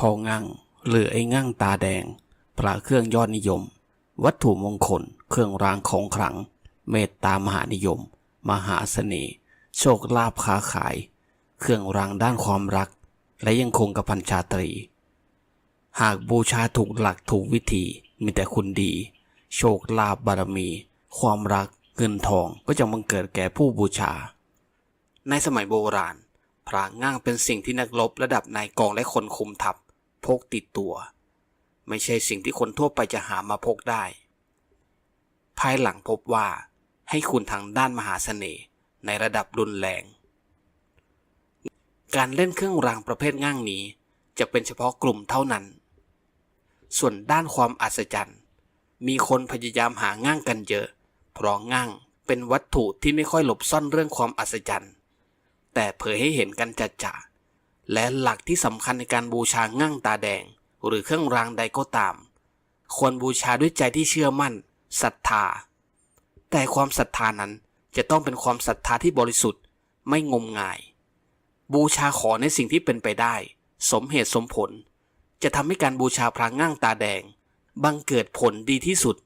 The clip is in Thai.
พ่องั่งหรือไอ้งั่งตาแดง พระเครื่องยอดนิยม วัตถุมงคล เครื่องรางของขลัง เมตตามหานิยม มหาเสน่ห์ โชคลาภค้าขาย เครื่องรางด้านความรัก และยังคงกระพันชาตรี หากบูชาถูกหลักถูกวิธีมีแต่คุณดี โชคลาภบารมี ความรักเงินทองก็จะบังเกิดแก่ผู้บูชา ในสมัยโบราณ พระง่างเป็นสิ่งที่นักรบระดับนายกองและคนคุมทัพ พกติดตัว ไม่ใช่สิ่งที่คนทั่วไปจะหามาพกได้ ภายหลังพบว่าให้คุณทางด้านมหาเสน่ห์ในระดับรุนแรง การเล่นเครื่องรางประเภทง่างนี้จะเป็นเฉพาะกลุ่มเท่านั้น ส่วนด้านความอัศจรรย์ มีคนพยายามหาง่างกันเยอะ เพราะง่างเป็นวัตถุที่ไม่ค่อยหลบซ่อนเรื่องความอัศจรรย์ แต่เผยให้เห็นกันจัดจ่า และหลักที่สำคัญในการบูชาง่างตาแดง หรือเครื่องรางใดก็ตาม ควรบูชาด้วยใจที่เชื่อมั่นศรัทธา แต่ความศรัทธานั้นจะต้องเป็นความศรัทธาที่บริสุทธิ์ไม่งมงาย บูชาขอในสิ่งที่เป็นไปได้ สมเหตุสมผล จะทำให้การบูชาพระง่างตาแดง บังเกิดผลดีที่สุด